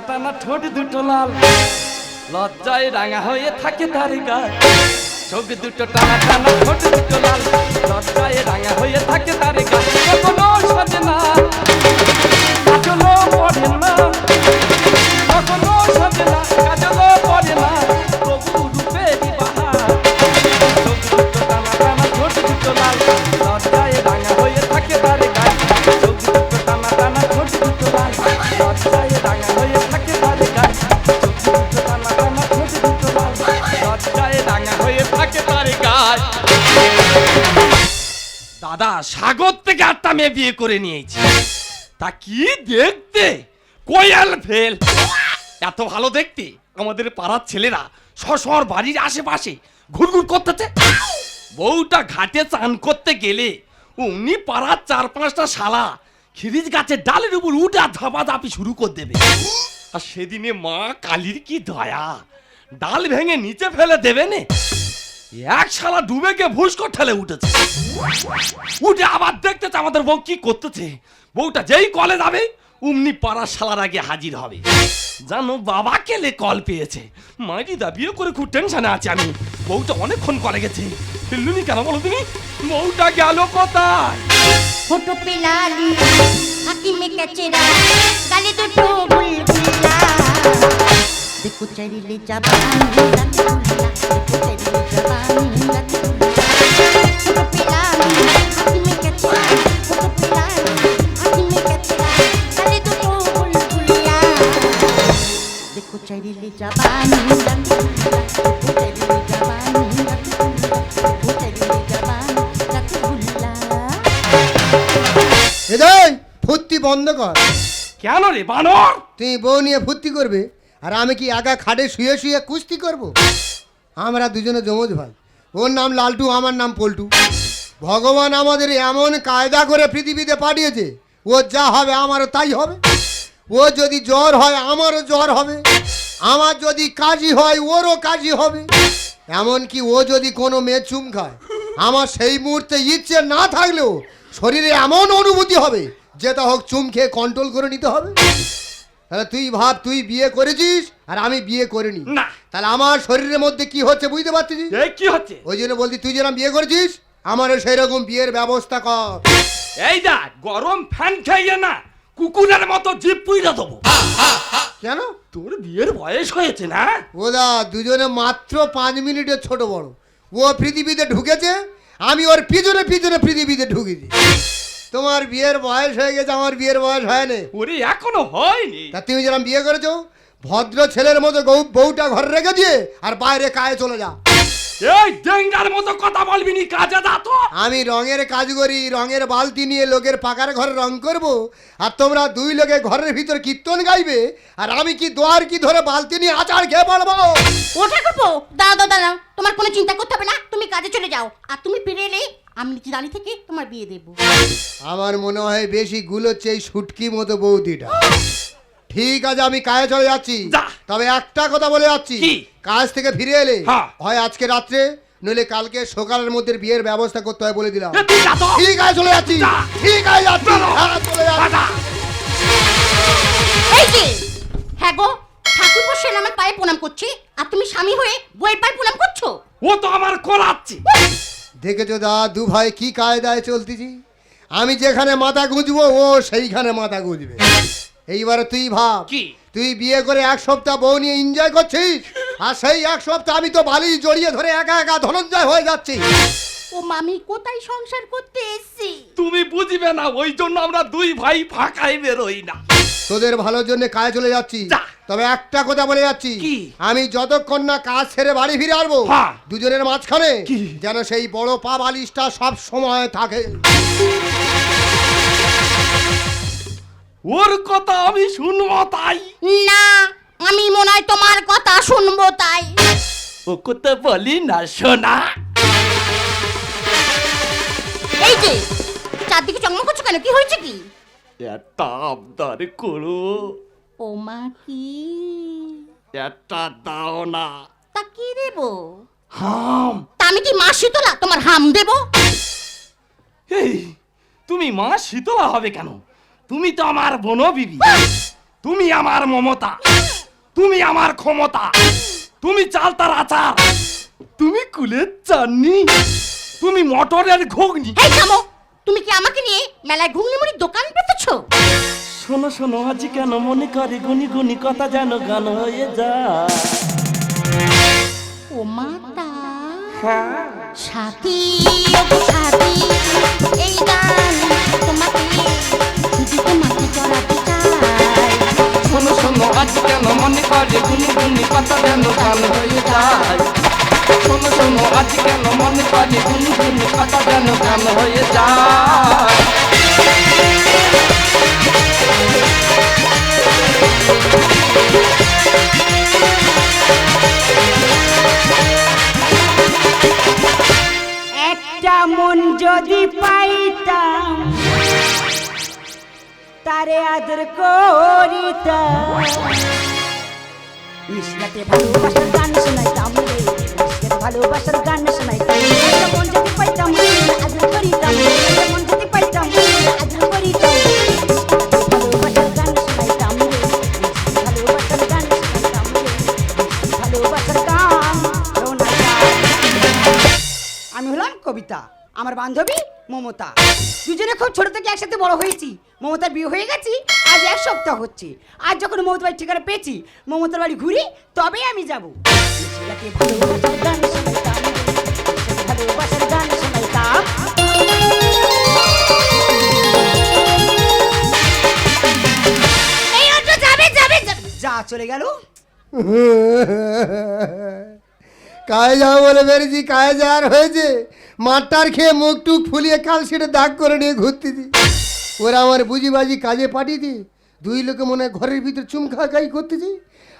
টানা ঠোঁট দুটো লাল। লজ্জায় রাঙা হয়ে থাকে তার গায়ে চোখ দুটো টানা টানা, ঠোঁট দুটো লাল। লজ্জায় রাঙা হয়ে থাকে তার গায়ে কখনো সাজে না। কাজলও পড়ে না। কখনো সাজে না। কাজলও গায়ে দাদা, সাগর থেকে আটটা মেয়ে বিয়ে করে নিয়েছি। তা কি দেখতে? কোয়াল ফেল এত ভালো দেখতে? আমাদের পাড়ার ছেলেরা সশর বাড়ির আশেপাশে ঘুরঘুর করতেছে। বউটা ঘাটে চান করতে গেলে অমনি পাড়ার চার পাঁচটা শালা খিরিজ গাছের ডালের উপর উঠে আর ধাপাধাপি শুরু করে দেবে। আর সেদিনে মা কালীর কি দয়া? ডাল ভেঙে নিচে ফেলে দেবে নে? এক শালা ডুবে গিয়ে ভুসকর ঠেলে উঠেছে। উঠে আবার দেখতেছে আমাদের বউ কি করতেছে। বউটা যেই কলে যাবে, উমনি পাড়ার শালার আগে হাজির হবে। জানো, বাবা কেলে কল পেয়েছে? মাইটি দা বিয়ে করে খুব টেনশনে আছে আমি। বউটা অনেকক্ষণ কলে গেছে। ফেললুনি কেন বলো তুমি? বউটা গেল কোথায়? ফটো গালি দুটো বুলবুলা। রাতে কুচারিলে চাবানি রাতে কুচারিলে চাবানি রাতে কুচারিলে চাবানি বন্ধ কর। কেন রে বানর? তুই বউ নিয়ে ফুর্তি করবে? আর আমি কি একা খাটে শুয়ে শুয়ে কুস্তি করব? আমরা দুজনে জমজ ভাই। ওর নাম লালটু, আমার নাম পল্টু। ভগবান আমাদের এমন কায়দা করে পৃথিবীতে পাঠিয়েছে, ও যা হবে আমারও তাই হবে। ও যদি জ্বর হয় আমারও জ্বর হবে। আমার যদি কাজই হয় ওরও কাজই হবে। এমনকি ও যদি কোনো মেয়ে চুম খায়, আমার সেই মুহূর্তে ইচ্ছে না থাকলেও শরীরে এমন অনুভূতি হবে, যেটা হোক চুম খেয়ে কন্ট্রোল করে নিতে হবে। তাহলে তুই ভাব তুই বিয়ে করেছিস? আর আমি বিয়ে করিনি। না। তাহলে আমার শরীরের মধ্যে কি হচ্ছে বুঝতে পারছিস? এই কি হচ্ছে? ওই জন্য বলছি তুই যেরকম বিয়ে করেছিস আমারও সেই রকম বিয়ের ব্যবস্থা কর। এই দা গরম ফ্যান খাইয়ে না কুকুরের মতো জিপ পুইরা দেবো। কেন? তোর বিয়ের বয়স হয়েছে না? ওদা দুজনে মাত্র পাঁচ মিনিটের ছোট বড়। ও পৃথিবীতে ঢুকেছে আমি ওর পিছনে পিছনে পৃথিবীতে ঢুকেছি। তোমার বিয়ের বয়স হয়ে গেছে আমার বিয়ের বয়স হয়নি। ওরে এখনও হয়নি? তা তুমি যেরকম বিয়ে করেছ ভদ্র ছেলের মতো বউটা ঘরে রেখে দিয়ে আর বাইরে কায়ে চলে যা। এই ডেঙ্গার মতো কথা বলবি নি কাজে যা তো। আমি রঙের কাজ করি রঙের বালতি নিয়ে লোকের পাকার ঘরে রং করব আর তোমরা দুই লোকে ঘরের ভিতর কীর্তন গাইবে আর আমি কি দোয়ার কি ধরে বালতি নিয়ে আচার খেয়ে পড়ব ও ঠাকুরপো দাঁড়াও দাঁড়াও দাঁড়াও তোমার কোনো চিন্তা করতে হবে না তুমি কাজে চলে যাও আর তুমি ফিরে এলে আমি নিচে দাঁড়িয়ে থেকে তোমার বিয়ে দেবো। আমার মনে হয় বেশি গুলোচ্ছে এই সুটকি মতো বৌদিটা। ঠিক আছে আমি কাজে চলে যাচ্ছি। তবে একটা কথা বলে যাচ্ছি। কাজ থেকে ফিরে এলে হ্যাঁ। আজকে রাত্রে নইলে কালকে সকালের মধ্যে বিয়ের ব্যবস্থা করতে হয় বলে দিলাম। ঠিক আছে চলে যাচ্ছি। ঠিক আছে যাচ্ছি। হ্যাঁ, চলে যাচ্ছি। হ্যাঁ গো ঠাকুরপো সেন আমার পায়ে প্রণাম করছি আর তুমি স্বামী হয়ে বইয়ের পায়ে প্রণাম করছ? ও তো আমার করাচ্ছে দেখেছ দা দু ভাই কি কায়দায় চলতেছি? আমি যেখানে মাথা গুঁজবো ও সেইখানে মাথা গুঁজবে। এইবারে তুই ভাব কি? তুই বিয়ে করে এক সপ্তাহ বউ নিয়ে এনজয় করছিস আর সেই এক সপ্তাহ আমি তো বালি জড়িয়ে ধরে একা একা ধনঞ্জয় হয়ে যাচ্ছি ও মামি কোথায় সংসার করতে এসছি তুমি বুঝবে না ওই জন্য আমরা দুই ভাই ফাঁকাই বেরোই না তোদের ভালোর জন্য কাজে চলে যাচ্ছি যা। তবে একটা কথা বলে যাচ্ছি কি? আমি যতক্ষণ না কাজ ছেড়ে বাড়ি ফিরে আসব হ্যাঁ। দুজনের মাঝখানে কি? যেন সেই বড় পা বালিশটা সব সময় থাকে ওর কথা আমি শুনব তাই। না আমি মনে হয় তোমার কথা শুনব তাই। ও কথা বলি না শোনা এই যে চারদিকে চকমক করছ কেন? কি হয়েছে কি? একটা আবদার করো। ও মা কি? একটা দাও না। তা কি দেবো? হাম। তা আমি কি মা শীতলা? তোমার হাম দেবো? এই তুমি মা শীতলা হবে কেন? তুমি তো আমার বনবিবি। তুমি আমার মমতা। তুমি আমার ক্ষমতা। তুমি চালতার আচার। তুমি কুলের চাননি। তুমি মটরের ঘুগনি। এই থামো। তুমি কি আমাকে নিয়ে মেলায় ঘুগনি মুড়ির দোকান পেতেছো শোনো শোনো আজি কেন মনে করে গুনি গুনি কথা যেন গান হয়ে যায়। ও মাতা। সাথী ও সাথী এই গান তোমাকে শোনো শোনো আজ কেন মনে করে গুনি গুনি কথা যেন গান হয়ে যায় শোনো শোনো আজ কেন মনে একটা মন যদি পাইতাম তারে আদর করিতাম। মিশরাতে ভালোবাসার গান শোনাইতাম রে। মিশরাতে ভালোবাসার গান শোনাইতাম মন যদি পাইতাম আদর করিতাম মন যদি পাইতাম আদর করিতাম। আমি হলাম কবিতা। আমার বান্ধবী মমতা। দুজনে খুব ছোট থেকে একসাথে বড় হয়েছি। মমতার বিয়ে হয়ে গেছি, আজ এক সপ্তাহ হচ্ছে। আজ যখন মমতার বাড়ির ঠিকানা পেয়েছি, মমতার বাড়ি ঘুরি, তবে আমি যাব। যা চলে গেল। কায়ে যাও বলে বেরিয়েছি, কায়ে যাওয়ার হয়েছে? মাঠটার খেয়ে মুখ টুক ফুলিয়ে কাল সেটা দাগ করে নিয়ে ঘুরতে ঘুরতেছি ওরা আমার বুঝিবাজি কাজে পাঠিয়ে দিই দুই লোকে মনে হয় ঘরের ভিতরে চুমখা খাই করতেছি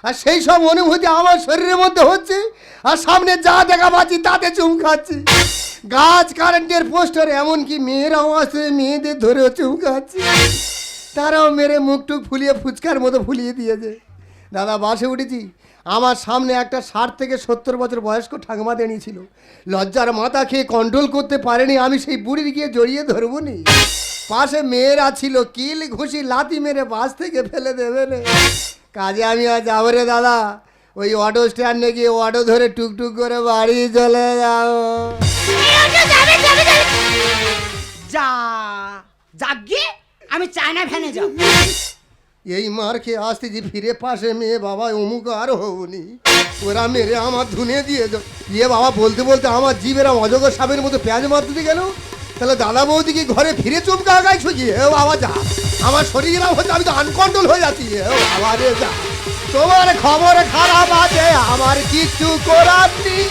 আর সেই সব অনুভূতি আমার শরীরের মধ্যে হচ্ছে। আর সামনে যা দেখা পাচ্ছি তাতে চুম খাচ্ছি। গাছ কারেন্টের পোস্টার, এমনকি মেয়েরাও আছে, মেয়েদের ধরেও চুম খাচ্ছি। তারাও মেরে মুখ টুক ফুলিয়ে ফুচকার মতো ফুলিয়ে দিয়েছে। দাদা বাসে উঠেছি। আমার সামনে একটা ষাট থেকে সত্তর বছর বয়স্ক ঠাকুমা দাঁড়িয়েছিল। লজ্জার মাথা খেয়ে কন্ট্রোল করতে পারেনি, আমি সেই বুড়ির গিয়ে জড়িয়ে ধরবো নি পাশে মেয়েরা ছিল, কিল ঘুষি লাতি মেরে বাস থেকে ফেলে দেবে রে। কাজে আমি আর যাব রে দাদা, ওই অটো স্ট্যান্ডে গিয়ে অটো ধরে টুকটুক করে বাড়ি চলে যাও যা যাগে আমি চায়না ভ্যানে যাব। এই মার খেয়ে আসতে আসতেছি ফিরে পাশে মেয়ে বাবা অমুক আর হবনি ওরা মেরে আমার ধুনে দিয়ে ইয়ে বাবা বলতে বলতে আমার জীবেরা অজগর সাপের মতো পেঁয়াজ মারতে গেল। তাহলে দাদা বৌদি কি ঘরে ফিরে চমকা গাই ছুঁজি এ বাবা যা। আমার শরীর হচ্ছে আমি তো আনকন্ট্রোল হয়ে যাচ্ছি এ বাবা রে যা। তোমার খবর খারাপ আছে আমার কিচ্ছু করার নেই।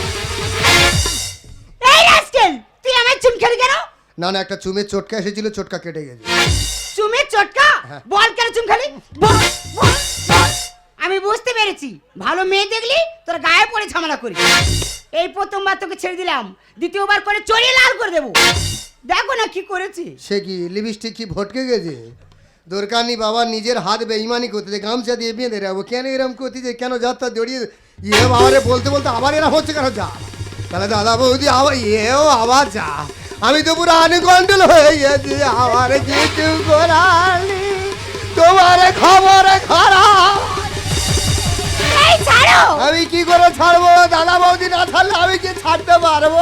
তুই আমার চুম খেলি কেন? না না একটা চুমের চটকা এসেছিল চটকা কেটে গেছে। চুমের চটকা বল কেন চুম খালি। আমি বুঝতে পেরেছি। ভালো মেয়ে দেখলি তোর গায়ে পড়ে ঝামেলা করি এই প্রথমবার তোকে ছেড়ে দিলাম দ্বিতীয়বার করে চড়িয়ে লাল করে দেবো। দেখো না কি করেছি। সে কি লিপস্টিক কি ভটকে গেছে? দরকার নেই বাবা নিজের হাত বেইমানি করতে গামছা দিয়ে বেঁধে রাখব। কেন এরম করতেছে কেন যাত্রা জড়িয়ে ইয়ে বাবারে বলতে বলতে আবার এরম হচ্ছে কেন যা? তাহলে দাদা বৌদি আবার ইয়েও আবার যা। আমি তো পুরো আনকন্ট্রোল হয়ে গেছি আমার কিছু নেই। তোমার খবর খারাপ। আমি কি করে ছাড়বো? দাদা বৌদি না ছাড়লে আমি কি ছাড়তে পারব?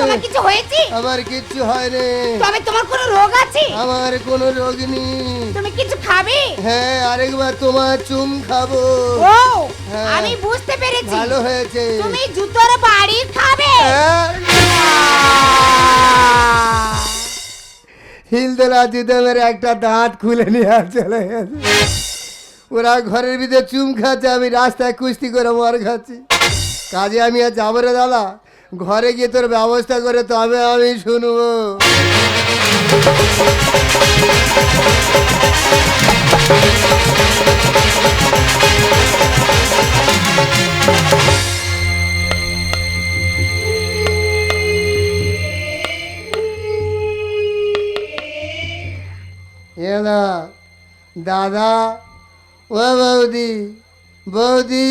তোমার কিছু হয়েছে? আমার কিচ্ছু হয়নি। তবে তোমার কোনো রোগ আছে? আমার কোনো রোগ নেই। তুমি কিছু খাবে? হ্যাঁ আরেকবার তোমার চুম খাব। ও হ্যাঁ। আমি বুঝতে পেরেছি। ভালো হয়েছে। তুমি জুতোর বাড়ি খাবে। হ্যাঁ। হিলদোলা জুতো মেরে একটা দাঁত খুলে নিয়ে চলে গেছে। ওরা ঘরের ভিতরে চুম খাচ্ছে, আমি রাস্তায় কুস্তি করে মর খাচ্ছি। কাজে আমি আর যাব রে দাদা। ঘরে গিয়ে তোর ব্যবস্থা করে তবে আমি শুনব। এলা দাদা ও বৌদি বৌদি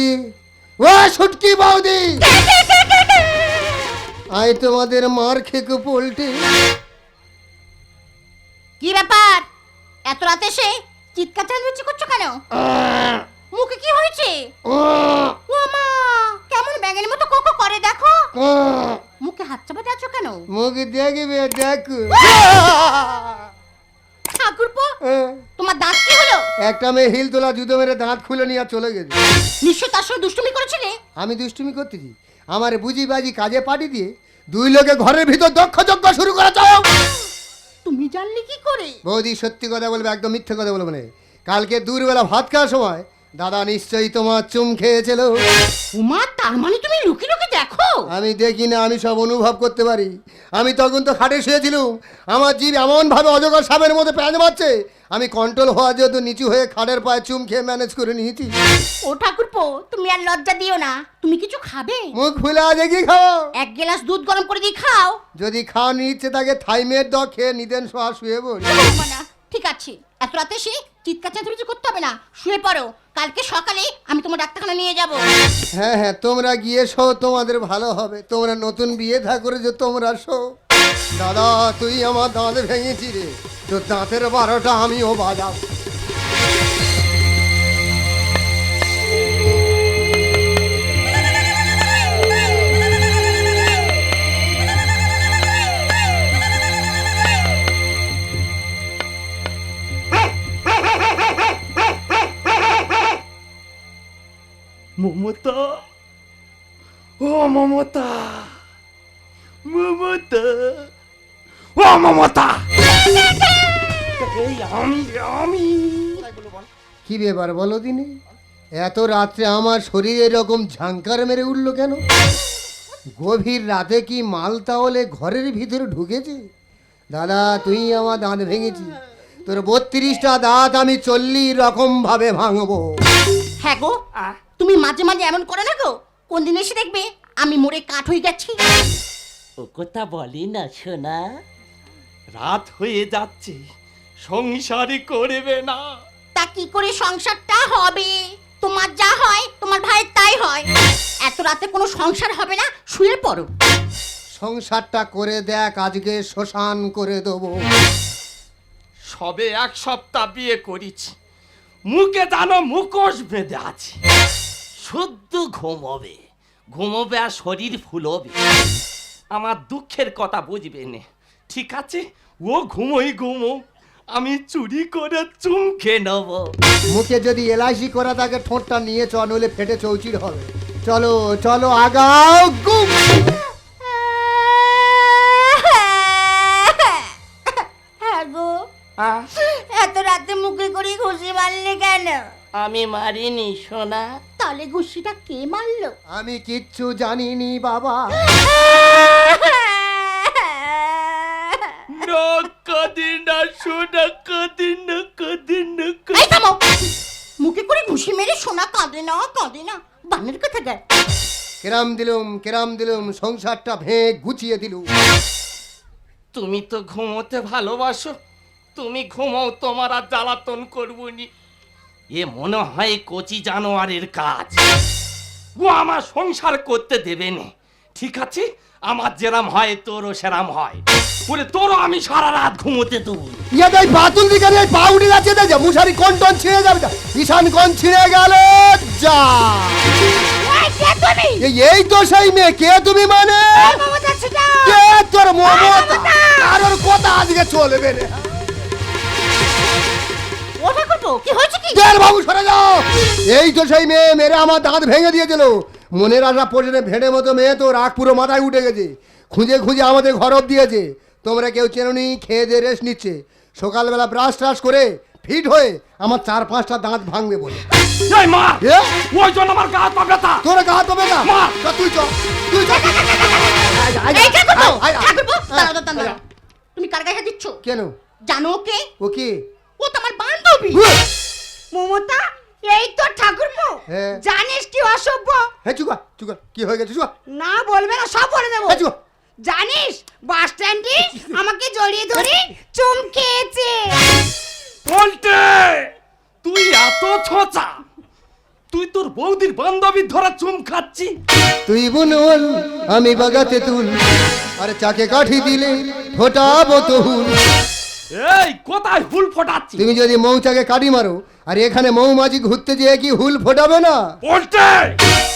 ও ছুটকি বৌদি। আই তোমাদের মার খেকো পোল্টে কি ব্যাপার? এত রাতে সে চিৎকার চালিয়ে করছ কেন? মুখে কি হয়েছে? ও মা কেমন ব্যাঙের মতো কোকো করে দেখো। মুখে হাত চাপাতে আছো কেন? মুখ দেখবে দেখো। ঠাকুরপো তোমার দাঁত কি হলো? একটা মেয়ে হিল তোলা জুতো মেরে দাঁত খুলে নিয়ে চলে গেছে। নিশ্চয় তার সঙ্গে দুষ্টুমি করেছিলে? আমি দুষ্টুমি করতেছি। আমার বুঝি বাজি কাজে পাঠিয়ে দিয়ে দুই লোকে ঘরের ভিতর দক্ষ যজ্ঞ শুরু করা চাও তুমি জানলে কি করে? বৌদি সত্যি কথা বলবে একদম মিথ্যে কথা বলবে না। কালকে দূরবেলা ভাত খাওয়ার সময় দাদা নিশ্চয়ই তোমার চুম খেয়েছিল। উমা তার মানে তুমি লুকি লুকি দেখো? আমি দেখি না আমি সব অনুভব করতে পারি। আমি তখন তো খাটে শুয়েছিলাম। আমার জীব এমনভাবে অজগর সাপের মধ্যে প্যাঁচ মারছে। আমি কন্ট্রোল হওয়া যেহেতু নিচু হয়ে খাটের পায়ে চুম খেয়ে ম্যানেজ করে নিয়েছি। ও ঠাকুরপো তুমি আর লজ্জা দিও না। তুমি কিছু খাবে? মুখ ফুলে আজ কি খাও। এক গ্লাস দুধ গরম করে দিয়ে খাও। যদি খাওয়া নিচ্ছে তাকে থাইমের দ খেয়ে নিদেন শোয়া শুয়ে বল না। ঠিক আছে। এত রাতে সে চিৎকার চেঁচামেচি করতে হবে না। শুয়ে পড়ো। কালকে সকালে আমি তোমার ডাক্তারখানা নিয়ে যাব। হ্যাঁ হ্যাঁ তোমরা গিয়ে শো, তোমাদের ভালো হবে। তোমরা নতুন বিয়ে থা যে তোমরা শো। দাদা, তুই আমার দাঁত ভেঙেছি রে। তোর দাঁতের বারোটা আমিও বাজাব। মমতা ও মমতা মমতা ও মমতা এই আমি আমি কি ব্যাপার বলো দিনি? এত রাত্রে আমার শরীর এরকম ঝাঙ্কার মেরে উঠল কেন? গভীর রাতে কি মাল তাহলে ঘরের ভিতরে ঢুকেছে? দাদা তুই আমার দাঁত ভেঙেছি। তোর বত্রিশটা দাঁত আমি চল্লিশ রকম ভাবে ভাঙবো। হ্যাঁ গো। তুমি মাঝে মাঝে এমন করে না গো? কোন দিন এসে দেখবে আমি মরে কাঠ হয়ে গেছি। ও কথা বলি না শোনা রাত হয়ে যাচ্ছে সংসারই করবে না। তা কি করে সংসারটা হবে? তোমার যা হয় তোমার ভাইয়ের তাই হয়। এত রাতে কোনো সংসার হবে না শুয়ে পড়ো। সংসারটা করে দেখ আজকে শ্মশান করে দেবো। সবে এক সপ্তাহ বিয়ে করেছি। মুখে জানো মুখোশ বেঁধে আছে। শুদ্ধ ঘুমবে ঘুমবে আর শরীর ফুলবে আমার দুঃখের কথা বুঝবে নে। ঠিক আছে? ও ঘুমোই ঘুমো। আমি চুরি করে চুমকে নেব। মুখে যদি এলআইসি করা থাকে, ঠোঁটটা নিয়ে চ, নইলে ফেটে চৌচির হবে। চলো চলো, আগাও গুম আমি মারিনি সোনা। তাহলে ঘুষিটা কে মারলো? আমি কিচ্ছু জানিনি বাবা। না কদিন না সোনা কদিন না কদিন না এই থামো! মুখে করে ঘুষি মেরে সোনা কাঁদে না কাঁদে না। বানের কথা দেয় কেরাম দিলুম কেরাম দিলুম সংসারটা ভেঙে গুছিয়ে দিলুম। তুমি তো ঘুমোতে ভালোবাসো। তুমি ঘুমাও তোমার আর জ্বালাতন করবনি এ মনে হয় কচি জানোয়ারের কাজ। ও আমার সংসার করতে দেবে না। ঠিক আছে? আমার যেরাম হয় তোরও সেরাম হয়। বলে তোরও আমি সারা রাত ঘুমোতে দেবো। না। ইয়া তাই বাতুল দিকে এই পা উঠে যাচ্ছে তাই মুশারি কোন টন ছিঁড়ে যাবে যা। ঈশান কোন ছিঁড়ে গেল যা। এই কে তুমি? এই- এই তো সেই মেয়ে কে তুমি মানে? মমতা ছিটা। কে তোর মমতা। কারোর কথা আজকে চলবে না। কি হয়েছে কি? দেড় বাবু সরে যাও। এই তো সেই মেয়ে মেরে আমার দাঁত ভেঙে দিয়েছিল। মনের আশা পড়ে ভেড়ে মতো মেয়ে তো রাগ পুরো মাথায় উঠে গেছে। খুঁজে খুঁজে আমাদের ঘরব দিয়েছে তোমরা কেউ চেননি খেয়ে দিয়ে রেস্ট নিচ্ছে। সকালবেলা ব্রাশ ট্রাশ করে ফিট হয়ে আমার চার পাঁচটা দাঁত ভাঙবে বলে। মা! ওই জন্য আমার গা তোর গা না মা! তুই চ তুই চ। তুমি কার গায়ে দিচ্ছ? কেন? জানো কে? ও কি? ও তো আমার বান্ধবী। মমতা এই তো ঠাকুরপো হ্যাঁ। জানিস কি অসভ্য? হ্যাঁ চুকা চুকা কি হয়ে গেছে চুকা না বলবে না সব বলে দেবো। হ্যাঁ জানিস বাস স্ট্যান্ডে আমাকে জড়িয়ে ধরে চুম খেয়েছে বলতে তুই এত ছোঁচা তুই তোর বৌদির বান্ধবীর ধরা চুম খাচ্ছি। তুই বুনল আমি বাগাতে তুল আরে চাকে কাঠি দিলে ফোটাবো তহুল। এই কোথায় হুল ফোটাচ্ছি তুমি যদি মৌচাকে কাটি মারো আর এখানে মৌমাছি ঘুরতে যেয়ে কি হুল ফোটাবে না? বলতে!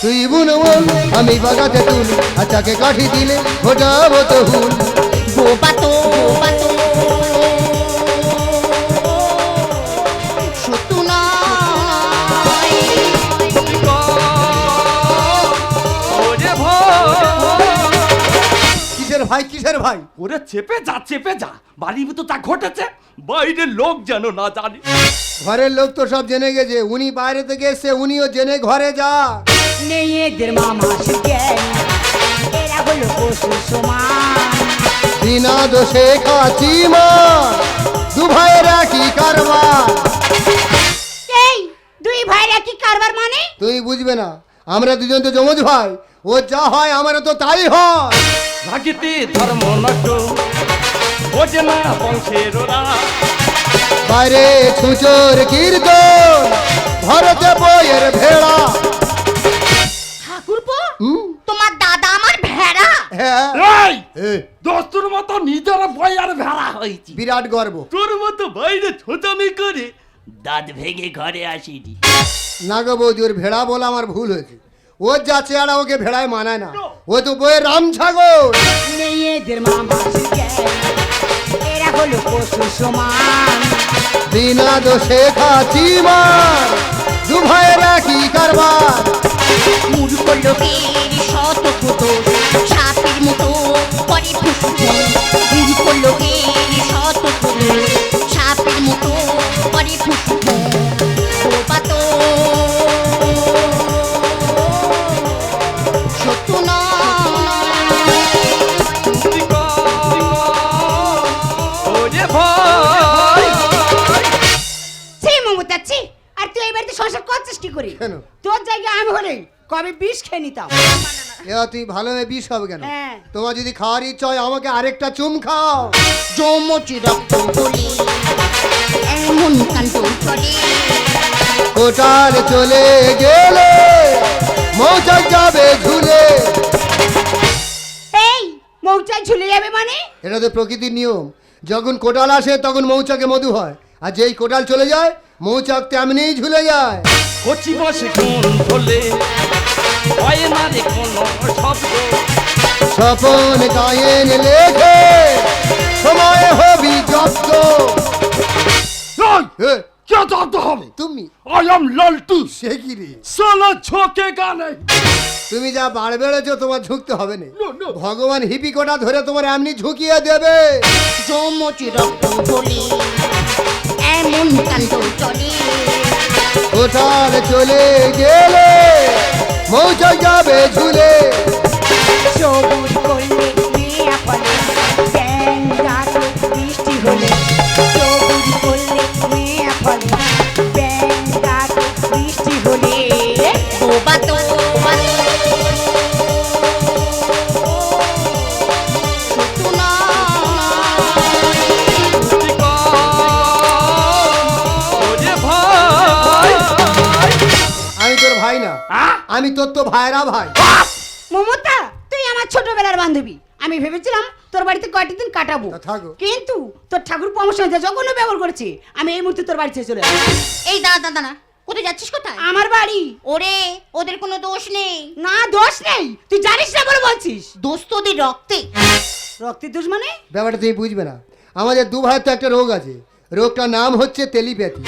তুই বুন বল আমি বাগাতে তুল আচ্ছাকে কাঠি দিলে ফোটাবো তো হুল। কিসের ভাই কিসের ভাই? ওরে চেপে যা চেপে যা। বাড়ির ভিতর তা ঘটেছে বাইরের লোক যেন না জানে। ঘরের লোক তো সব জেনে গেছে উনি বাইরে থেকে এসছে উনিও জেনে ঘরে যা। মেয়েদের মামা জ্ঞান এরা হলো পশু সমান। বিনা দোষে খাচি মা দু ভাইয়েরা কি কারবার? এই দুই ভাইরা কি কারবার মানে? তুই বুঝবে না আমরা দুজন তো জমজ ভাই ও যা হয় আমারও তো তাই হয়। ভাগিতে ধর্ম নষ্ট বোঝে না বংশের বাইরে ছুচোর কীর্তন ভরতে বইয়ের ভেড়া। ঠাকুরপো হুম? তোমার দাদা আমার ভেড়া। হ্যাঁ। এই দোস্তুর মতো নিজের বই আর ভেড়া হয়েছি। বিরাট গর্ব। তোর মতো বাইরে ছোটামি করে দাঁত ভেঙে ঘরে আসিনি। না গো বৌদি ওর ভেড়া বলে আমার ভুল হয়েছে। ওর যা চেহারা ওকে ভেড়ায় মানায় না ও তো বইয়ের রাম ছাগল মেয়েদের মামা এরা হলো পশু সমান বিনা দোষে খাচি মার দু ভাইয়েরা কি কারবার মূর্খ লোকের শত কুতো সাপের মতো ফুসুতো মূর্খ লোকের হলে বিষ খেয়ে নিতাম? এবার তুই ভালো হয়ে বিষ হবে কেন? হ্যাঁ। তোমার যদি খাওয়ার ইচ্ছা হয় আমাকে আরেকটা চুম খাও। যমজ রক্ত বলে এমন কাণ্ড কোটার চলে গেলে মৌচাক যাবে ঝুলে। এই মৌচায় ঝুলে যাবে মানে? এটা তো প্রকৃতির নিয়ম। যখন কোটাল আসে তখন মৌচাকে মধু হয়। আর যেই কোটাল চলে যায় মৌচাক তেমনিই ঝুলে যায়। কচি বসে কোন ধলে হয় না রে কোনো শব্দ। স্বপন গায়েন লেখে সময় হবি জব্দ কে জানতে হবে? তুমি। আই এম লালটু সে কি রে? সালা ঝোঁকে গানে। তুমি যা বাড় বেড়েছো তোমার ঝুঁকতে হবে না। No, no. ভগবান হিপি কোটা ধরে তোমার এমনি ঝুঁকিয়ে দেবে। যমজ রক্ত বলে এমন কাণ্ড চলে। কোটাল চলে গেলে? মৌচাক যাবে ঝুলে। সবুজ করলে ফলে বৃষ্টি হলে। ভাইরা ভাই। মমতা তুই আমার ছোটবেলার বান্ধবী। আমি ভেবেছিলাম তোর বাড়িতে কয়টি দিন কাটাবো কিন্তু তোর ঠাকুর পরামর্শ যা জঘন্য ব্যবহার করেছে। আমি এই মুহূর্তে তোর বাড়ি ছেড়ে চলে। এই দাঁড়া দাঁড়া না কোথায় যাচ্ছিস কোথায়? আমার বাড়ি। ওরে ওদের কোনো দোষ নেই। না দোষ নেই। তুই জানিস না বলে বলছিস। দোষ তো ওদের রক্তে। রক্তের দোষ মানে? ব্যাপারটা তুমি বুঝবে না। আমাদের দু ভাইয়ের তো একটা রোগ আছে। রোগটার নাম হচ্ছে তেলিপ্যাথি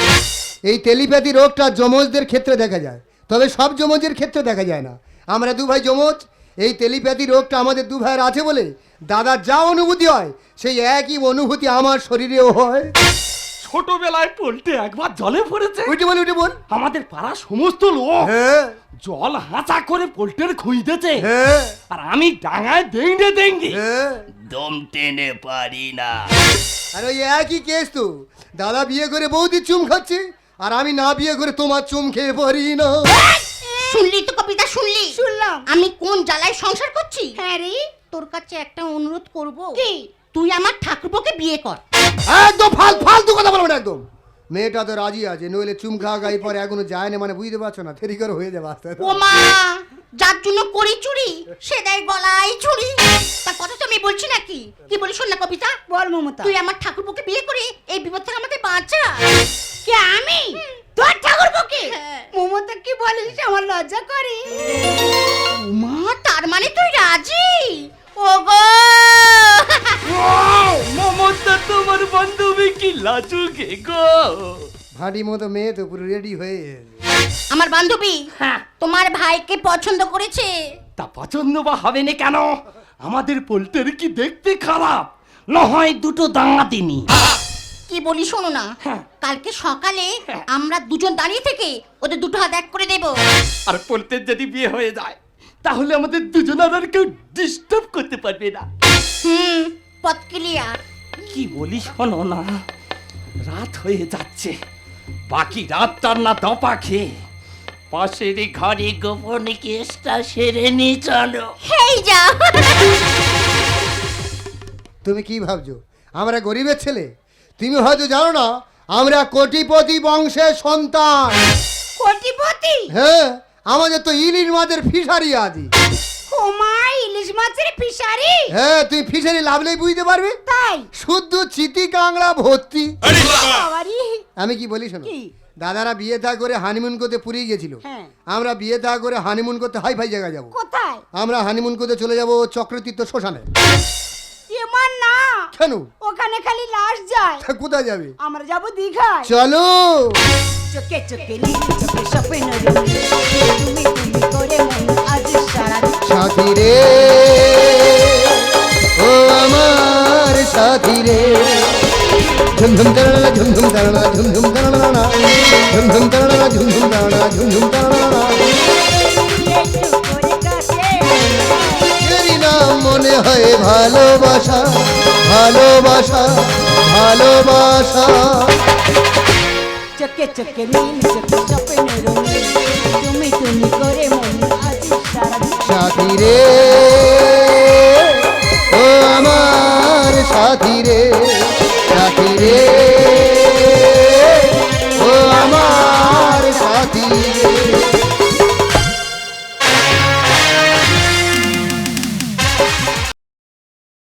এই তেলিপ্যাথি রোগটা যমজদের ক্ষেত্রে দেখা যায়। তবে সব যমজের ক্ষেত্রে দেখা যায় না। আমরা দু ভাই যমজ এই তেলিপ্যাথি রোগটা আমাদের দু ভাইয়ের আছে বলে দাদার যা অনুভূতি হয় সেই একই অনুভূতি আমার শরীরেও হয়। ছোটবেলায় পল্টে একবার জলে পড়েছে। উঠে বল উঠে বল। আমাদের পাড়া সমস্ত লোক হ্যাঁ। জল হাঁচা করে পোল্টের খুঁজতেছে হ্যাঁ। আর আমি ডাঙায় দেঙ্গে দেঙ্গে হ্যাঁ। দম টেনে পারি না। আর ওই একই কেস তো। দাদা বিয়ে করে বৌদি চুম খাচ্ছে। আর আমি না বিয়ে করে তোমার চুম খেয়ে পড়ি না। শুনলি তো কবিতা শুনলি? শুনলাম। আমি কোন জ্বালায় সংসার করছি? হ্যাঁ রে তোর কাছে একটা অনুরোধ করব। কি? তুই আমার ঠাকুরপোকে বিয়ে কর। একদম ফাল ফালতু কথা বলব না একদম। মেয়েটা তো রাজি আছে নইলে চুম খাওয়া গাই পরে এখনও যায় না মানে বুঝতে পারছ না ফেরি করে হয়ে যাবে আস্তে। ও মা! যার জন্য করি চুরি সে দেয় গলায় চুরি তার কথা তো আমি বলছি নাকি? কি বলি শোন না কবিতা। বল মমতা। তুই আমার ঠাকুরপোকে বিয়ে করে এই বিপদ থেকে আমাদের বাঁচা। কে আমি? তোর ঠাকুরপোকে? হ্যাঁ। মমতা কি বলিস? আমার লজ্জা করে। মা তার মানে তুই রাজি? ওগো! মমতা তোমার বান্ধবী কি লাজুকে গো? ভারী মতো মেয়ে তো পুরো রেডি হয়ে। আমার বান্ধবী হ্যাঁ। তোমার ভাইকে পছন্দ করেছে? তা পছন্দ বা হবে না কেন? আমাদের পোল্টের কি দেখতে খারাপ? নহয় দুটো দাঙা দিনি কি বলি শোনো না হ্যাঁ। কালকে সকালে হ্যাঁ। আমরা দুজন দাঁড়িয়ে থেকে ওদের দুটো হাত এক করে দেব। আর পোল্টের যদি বিয়ে হয়ে যায় তাহলে আমাদের দুজনের আর কেউ ডিস্টার্ব করতে পারবে না। হুম পথ ক্লিয়ার কি বলি শোনো না রাত হয়ে যাচ্ছে। বাকি রাতটার না দপা খেয়ে। পাশের ঘরে গোপনে কেসটা সেরে নিয়ে চলো। হেই যা তুমি কি ভাবছ? আমরা গরিবের ছেলে। তুমি হয়তো জানো না আমরা কোটিপতি বংশের সন্তান। কোটিপতি? হ্যাঁ আমাদের তো ইলিশ মাছের ফিশারি আছে হোমা ইলিশ মাছের ফিশারি? হ্যাঁ তুমি ফিশারি লাভলেই বুঝতে পারবে। তাই? শুদ্ধ চিতি কাংড়া ভর্তি। বাবারি। আমি কি বলি শোনো? কি? দাদারা বিয়ে থা করে হানিমুন করতে পুরী গেছিল। হ্যাঁ। আমরা বিয়ে থা করে হানিমুন করতে হাই ফাই জায়গা যাব। কোথায়? আমরা হানিমুন করতে চলে যাব চক্রতীর্থ শ্মশানে। এমন না। কেন? ওখানে খালি লাশ যায়। তা কোথায় যাবে? আমরা যাব দীঘায়। চলো! চোখে চোখে চোখে স্বপ্ন করে মন সাথী রে। ও আমার সাথী রে। ঝুমঝুম তারানা ঝুমঝুম তারানা ঝুমঝুম তারানা ঝুমঝুম তারানা ঝুমঝুম তারানা ঝুমঝুম নাম মনে হয় ভালোবাসা ভালোবাসা ভালোবাসা। চোখে চোখে নীল স্বপ্ন রঙিন তুমি তুমি করে মন সাথী রে। ও আমার সাথী রে সাথী রে।